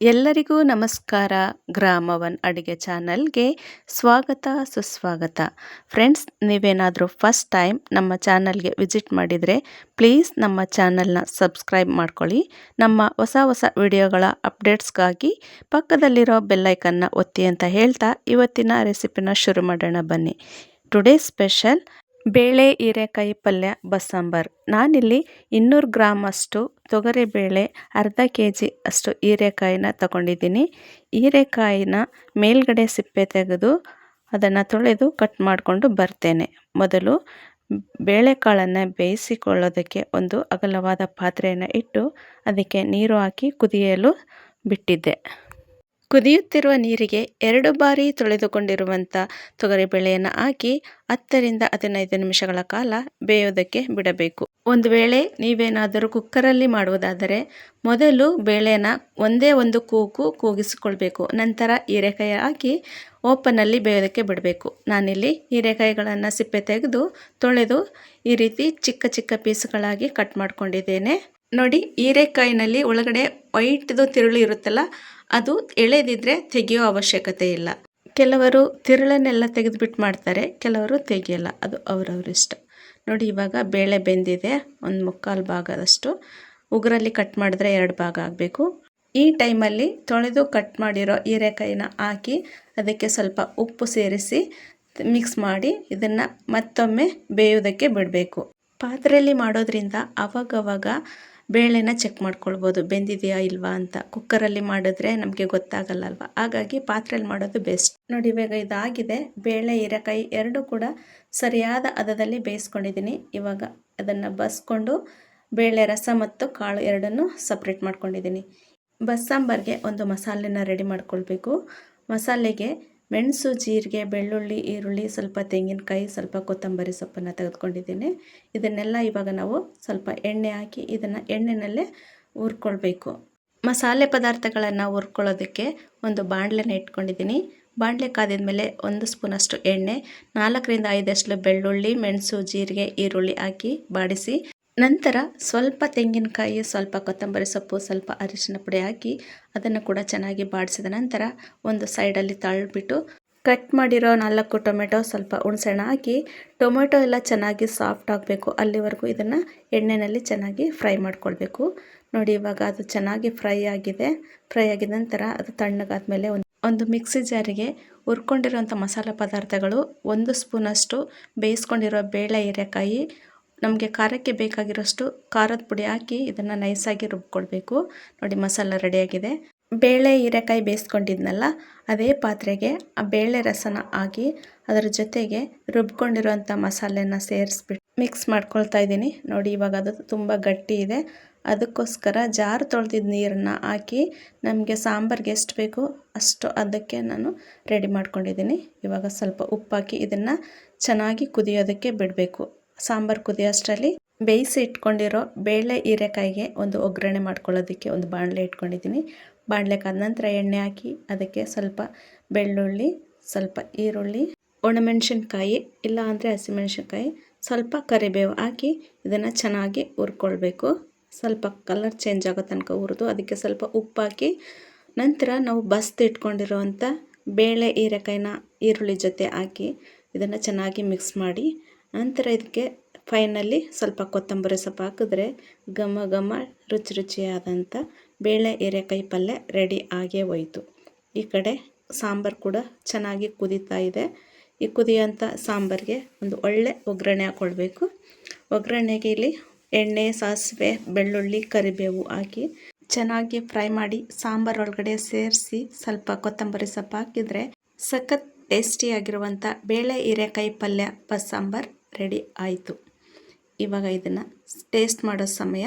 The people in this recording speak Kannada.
ಎಲ್ಲರಿಗೂ ನಮಸ್ಕಾರ. ಗ್ರಾಮವನ್ ಅಡುಗೆ ಚಾನಲ್ಗೆ ಸ್ವಾಗತ, ಸುಸ್ವಾಗತ. ಫ್ರೆಂಡ್ಸ್, ನೀವೇನಾದರೂ ಫಸ್ಟ್ ಟೈಮ್ ನಮ್ಮ ಚಾನಲ್ಗೆ ವಿಸಿಟ್ ಮಾಡಿದರೆ ಪ್ಲೀಸ್ ನಮ್ಮ ಚಾನಲ್ನ ಸಬ್ಸ್ಕ್ರೈಬ್ ಮಾಡ್ಕೊಳ್ಳಿ. ನಮ್ಮ ಹೊಸ ಹೊಸ ವಿಡಿಯೋಗಳ ಅಪ್ಡೇಟ್ಸ್ಗಾಗಿ ಪಕ್ಕದಲ್ಲಿರೋ ಬೆಲ್ಲೈಕನ್ನ ಒತ್ತಿ ಅಂತ ಹೇಳ್ತಾ ಇವತ್ತಿನ ರೆಸಿಪಿನ ಶುರು ಮಾಡೋಣ ಬನ್ನಿ. ಟುಡೇ ಸ್ಪೆಷಲ್ ಬೇಳೆ, ಹೀರೆಕಾಯಿ ಪಲ್ಯ ಬಸ್ಸಾಂಬಾರ್ ನಾನಿಲ್ಲಿ ಇನ್ನೂರು ಗ್ರಾಮ್ ಅಷ್ಟು ತೊಗರಿಬೇಳೆ ಅರ್ಧ ಕೆ ಜಿ ಅಷ್ಟು ಹೀರೆಕಾಯಿನ ತಗೊಂಡಿದ್ದೀನಿ. ಹೀರೆಕಾಯಿನ ಮೇಲ್ಗಡೆ ಸಿಪ್ಪೆ ತೆಗೆದು ಅದನ್ನು ತೊಳೆದು ಕಟ್ ಮಾಡಿಕೊಂಡು ಬರ್ತೇನೆ. ಮೊದಲು ಬೇಳೆಕಾಳನ್ನು ಬೇಯಿಸಿಕೊಳ್ಳೋದಕ್ಕೆ ಒಂದು ಅಗಲವಾದ ಪಾತ್ರೆಯನ್ನು ಇಟ್ಟು ಅದಕ್ಕೆ ನೀರು ಹಾಕಿ ಕುದಿಯಲು ಬಿಟ್ಟಿದ್ದೆ. ಕುದಿಯುತ್ತಿರುವ ನೀರಿಗೆ ಎರಡು ಬಾರಿ ತೊಳೆದುಕೊಂಡಿರುವಂಥ ತೊಗರಿಬೇಳೆಯನ್ನು ಹಾಕಿ ಹತ್ತರಿಂದ ಹದಿನೈದು ನಿಮಿಷಗಳ ಕಾಲ ಬೇಯೋದಕ್ಕೆ ಬಿಡಬೇಕು. ಒಂದು ವೇಳೆ ನೀವೇನಾದರೂ ಕುಕ್ಕರಲ್ಲಿ ಮಾಡುವುದಾದರೆ ಮೊದಲು ಬೇಳೆನ ಒಂದೇ ಒಂದು ಕೂಗು ಕೂಗಿಸಿಕೊಳ್ಬೇಕು. ನಂತರ ಹೀರೆಕಾಯಿ ಹಾಕಿ ಓಪನಲ್ಲಿ ಬೇಯೋದಕ್ಕೆ ಬಿಡಬೇಕು. ನಾನಿಲ್ಲಿ ಹೀರೆಕಾಯಿಗಳನ್ನು ಸಿಪ್ಪೆ ತೆಗೆದು ತೊಳೆದು ಈ ರೀತಿ ಚಿಕ್ಕ ಚಿಕ್ಕ ಪೀಸ್ಗಳಾಗಿ ಕಟ್ ಮಾಡಿಕೊಂಡಿದ್ದೇನೆ. ನೋಡಿ ಹೀರೆಕಾಯಿನಲ್ಲಿ ಒಳಗಡೆ ವೈಟ್ದು ತಿರುಳು ಇರುತ್ತಲ್ಲ ಅದು ಎಳೆದಿದ್ರೆ ತೆಗೆಯೋ ಅವಶ್ಯಕತೆ ಇಲ್ಲ. ಕೆಲವರು ತಿರುಳನ್ನೆಲ್ಲ ತೆಗೆದುಬಿಟ್ಟು ಮಾಡ್ತಾರೆ, ಕೆಲವರು ತೆಗೆಯಲ್ಲ. ಅದು ಅವರವ್ರ ಇಷ್ಟ. ನೋಡಿ, ಇವಾಗ ಬೇಳೆ ಬೆಂದಿದೆ, ಒಂದು ಮುಕ್ಕಾಲು ಭಾಗದಷ್ಟು ಉಗುರಲ್ಲಿ ಕಟ್ ಮಾಡಿದ್ರೆ ಎರಡು ಭಾಗ ಆಗಬೇಕು. ಈ ಟೈಮಲ್ಲಿ ತೊಳೆದು ಕಟ್ ಮಾಡಿರೋ ಹೀರೆಕಾಯಿನ ಹಾಕಿ ಅದಕ್ಕೆ ಸ್ವಲ್ಪ ಉಪ್ಪು ಸೇರಿಸಿ ಮಿಕ್ಸ್ ಮಾಡಿ ಇದನ್ನು ಮತ್ತೊಮ್ಮೆ ಬೇಯೋದಕ್ಕೆ ಬಿಡಬೇಕು. ಪಾತ್ರೆಯಲ್ಲಿ ಮಾಡೋದ್ರಿಂದ ಅವಾಗವಾಗ ಬೇಳೆನ ಚೆಕ್ ಮಾಡ್ಕೊಳ್ಬೋದು. ಬೆಂದಿದೆಯಾ ಇಲ್ವಾ ಅಂತ. ಕುಕ್ಕರಲ್ಲಿ ಮಾಡಿದ್ರೆ ನಮಗೆ ಗೊತ್ತಾಗಲ್ಲ ಅಲ್ವಾ ಹಾಗಾಗಿ ಪಾತ್ರೆಯಲ್ಲಿ ಮಾಡೋದು ಬೆಸ್ಟ್ ನೋಡಿ, ಇವಾಗ ಇದಾಗಿದೆ. ಬೇಳೆ, ಹೀರೆಕಾಯಿ ಎರಡು ಕೂಡ ಸರಿಯಾದ ಹದದಲ್ಲಿ ಬೇಯಿಸ್ಕೊಂಡಿದ್ದೀನಿ ಇವಾಗ ಅದನ್ನು ಬಸ್ಕೊಂಡು ಬೇಳೆ, ರಸ ಮತ್ತು ಕಾಳು ಎರಡನ್ನು ಸಪ್ರೇಟ್ ಮಾಡ್ಕೊಂಡಿದ್ದೀನಿ ಬಸ್ಸಾಂಬಾರ್ಗೆ ಒಂದು ಮಸಾಲೆನ ರೆಡಿ ಮಾಡ್ಕೊಳ್ಬೇಕು. ಮಸಾಲೆಗೆ ಮೆಣಸು, ಜೀರಿಗೆ, ಬೆಳ್ಳುಳ್ಳಿ, ಈರುಳ್ಳಿ, ಸ್ವಲ್ಪ ತೆಂಗಿನಕಾಯಿ, ಸ್ವಲ್ಪ ಕೊತ್ತಂಬರಿ ಸೊಪ್ಪನ್ನು ತೆಗೆದುಕೊಂಡಿದ್ದೀನಿ. ಇದನ್ನೆಲ್ಲ ಇವಾಗ ನಾವು ಸ್ವಲ್ಪ ಎಣ್ಣೆ ಹಾಕಿ ಇದನ್ನು ಎಣ್ಣೆನಲ್ಲೇ ಹುರ್ಕೊಳ್ಬೇಕು. ಮಸಾಲೆ ಪದಾರ್ಥಗಳನ್ನು ಹುರ್ಕೊಳ್ಳೋದಕ್ಕೆ ಒಂದು ಬಾಣಲೆನ ಇಟ್ಕೊಂಡಿದ್ದೀನಿ. ಬಾಣಲೆ ಕಾದಿದ ಮೇಲೆ ಒಂದು ಸ್ಪೂನಷ್ಟು ಎಣ್ಣೆ, ನಾಲ್ಕರಿಂದ ಐದಷ್ಟು ಬೆಳ್ಳುಳ್ಳಿ, ಮೆಣಸು, ಜೀರಿಗೆ, ಈರುಳ್ಳಿ ಹಾಕಿ ಬಾಡಿಸಿ ನಂತರ ಸ್ವಲ್ಪ ತೆಂಗಿನಕಾಯಿ, ಸ್ವಲ್ಪ ಕೊತ್ತಂಬರಿ ಸೊಪ್ಪು, ಸ್ವಲ್ಪ ಅರಿಶಿನ ಪುಡಿ ಹಾಕಿ ಅದನ್ನು ಕೂಡ ಚೆನ್ನಾಗಿ ಬಾಡಿಸಿದ ನಂತರ ಒಂದು ಸೈಡಲ್ಲಿ ತಳ್ಳಿಬಿಟ್ಟು ಕಟ್ ಮಾಡಿರೋ ನಾಲ್ಕು ಟೊಮೆಟೊ, ಸ್ವಲ್ಪ ಹುಣಸೆಹಣ್ಣು ಹಾಕಿ ಟೊಮೆಟೊ ಎಲ್ಲ ಚೆನ್ನಾಗಿ ಸಾಫ್ಟ್ ಆಗಬೇಕು. ಅಲ್ಲಿವರೆಗೂ ಇದನ್ನು ಎಣ್ಣೆಯಲ್ಲಿ ಚೆನ್ನಾಗಿ ಫ್ರೈ ಮಾಡ್ಕೊಳ್ಬೇಕು. ನೋಡಿ, ಇವಾಗ ಅದು ಚೆನ್ನಾಗಿ ಫ್ರೈ ಆಗಿದೆ. ಫ್ರೈ ಆಗಿದ ನಂತರ ಅದು ತಣ್ಣಗಾದ್ಮೇಲೆ ಒಂದು ಒಂದು ಮಿಕ್ಸಿ ಜಾರಿಗೆ ಹುರ್ಕೊಂಡಿರೋಂಥ ಮಸಾಲೆ ಪದಾರ್ಥಗಳು ಒಂದು ಸ್ಪೂನಷ್ಟು ಬೇಯಿಸ್ಕೊಂಡಿರೋ ಬೇಳೆ, ಹೀರೆಕಾಯಿ ನಮಗೆ ಖಾರಕ್ಕೆ ಬೇಕಾಗಿರೋಷ್ಟು ಖಾರದ ಪುಡಿ ಹಾಕಿ ಇದನ್ನು ನೈಸಾಗಿ ರುಬ್ಕೊಳ್ಬೇಕು. ನೋಡಿ ಮಸಾಲ ರೆಡಿಯಾಗಿದೆ ಬೇಳೆ, ಹೀರೆಕಾಯಿ ಬೇಯಿಸ್ಕೊಂಡಿದ್ನಲ್ಲ, ಅದೇ ಪಾತ್ರೆಗೆ ಆ ಬೇಳೆ ರಸನ ಹಾಕಿ ಅದರ ಜೊತೆಗೆ ರುಬ್ಕೊಂಡಿರೋಂಥ ಮಸಾಲೆನ ಸೇರಿಸ್ಬಿಟ್ಟು ಮಿಕ್ಸ್ ಮಾಡ್ಕೊಳ್ತಾ ಇದ್ದೀನಿ. ನೋಡಿ ಇವಾಗ ಅದು ತುಂಬ ಗಟ್ಟಿ ಇದೆ. ಅದಕ್ಕೋಸ್ಕರ ಜಾರು ತೊಳೆದಿದ್ದ ನೀರನ್ನು ಹಾಕಿ ನಮಗೆ ಸಾಂಬಾರ್ಗೆ ಎಷ್ಟು ಬೇಕೋ ಅಷ್ಟು ಅದಕ್ಕೆ ನಾನು ರೆಡಿ ಮಾಡ್ಕೊಂಡಿದ್ದೀನಿ. ಇವಾಗ ಸ್ವಲ್ಪ ಉಪ್ಪಾಕಿ ಇದನ್ನು ಚೆನ್ನಾಗಿ ಕುದಿಯೋದಕ್ಕೆ ಬಿಡಬೇಕು. ಸಾಂಬಾರು ಕುದಿಯೋಷ್ಟರಲ್ಲಿ ಬೇಯಿಸಿ ಇಟ್ಕೊಂಡಿರೋ ಬೇಳೆ ಹೀರೆಕಾಯಿಗೆ ಒಂದು ಒಗ್ಗರಣೆ ಮಾಡ್ಕೊಳ್ಳೋದಕ್ಕೆ ಒಂದು ಬಾಣಲೆ ಇಟ್ಕೊಂಡಿದ್ದೀನಿ. ಬಾಣಲೆ ಕಾದ ನಂತರ ಎಣ್ಣೆ ಹಾಕಿ ಅದಕ್ಕೆ ಸ್ವಲ್ಪ ಬೆಳ್ಳುಳ್ಳಿ, ಸ್ವಲ್ಪ ಈರುಳ್ಳಿ, ಒಣಮೆಣಸಿನ್ಕಾಯಿ ಇಲ್ಲ ಅಂದರೆ ಹಸಿಮೆಣಸಿನ್ಕಾಯಿ, ಸ್ವಲ್ಪ ಕರಿಬೇವು ಹಾಕಿ ಇದನ್ನು ಚೆನ್ನಾಗಿ ಹುರ್ಕೊಳ್ಬೇಕು. ಸ್ವಲ್ಪ ಕಲರ್ ಚೇಂಜ್ ಆಗೋ ತನಕ ಹುರಿದು ಅದಕ್ಕೆ ಸ್ವಲ್ಪ ಉಪ್ಪು ಹಾಕಿ ನಂತರ ನಾವು ಬಸ್ತು ಇಟ್ಕೊಂಡಿರೋವಂಥ ಬೇಳೆ ಹೀರೆಕಾಯಿನ ಈರುಳ್ಳಿ ಜೊತೆ ಹಾಕಿ ಇದನ್ನು ಚೆನ್ನಾಗಿ ಮಿಕ್ಸ್ ಮಾಡಿ ನಂತರ ಇದಕ್ಕೆ ಫೈನಲ್ಲಿ ಸ್ವಲ್ಪ ಕೊತ್ತಂಬರಿ ಸೊಪ್ಪು ಹಾಕಿದ್ರೆ ಘಮ ಘಮ ರುಚಿ ರುಚಿಯಾದಂಥ ಬೇಳೆ ಹೀರೆಕಾಯಿ ಪಲ್ಯ ರೆಡಿ ಆಗೇ ಹೋಯಿತು. ಈ ಕಡೆ ಸಾಂಬಾರು ಕೂಡ ಚೆನ್ನಾಗಿ ಕುದೀತಾ ಇದೆ. ಈ ಕುದಿಯೋಂಥ ಸಾಂಬಾರಿಗೆ ಒಂದು ಒಳ್ಳೆ ಒಗ್ಗರಣೆ ಹಾಕ್ಕೊಳ್ಬೇಕು ಒಗ್ಗರಣೆಗೆ ಇಲ್ಲಿ ಎಣ್ಣೆ, ಸಾಸಿವೆ, ಬೆಳ್ಳುಳ್ಳಿ, ಕರಿಬೇವು ಹಾಕಿ ಚೆನ್ನಾಗಿ ಫ್ರೈ ಮಾಡಿ ಸಾಂಬಾರು ಒಳಗಡೆ ಸೇರಿಸಿ ಸ್ವಲ್ಪ ಕೊತ್ತಂಬರಿ ಸೊಪ್ಪು ಹಾಕಿದರೆ ಸಖತ್ ಟೇಸ್ಟಿಯಾಗಿರುವಂಥ ಬೇಳೆ ಹೀರೆಕಾಯಿ ಪಲ್ಯ, ಬಸ್ ಸಾಂಬಾರು ರೆಡಿ ಆಯಿತು. ಇವಾಗ ಇದನ್ನು ಟೇಸ್ಟ್ ಮಾಡೋ ಸಮಯ.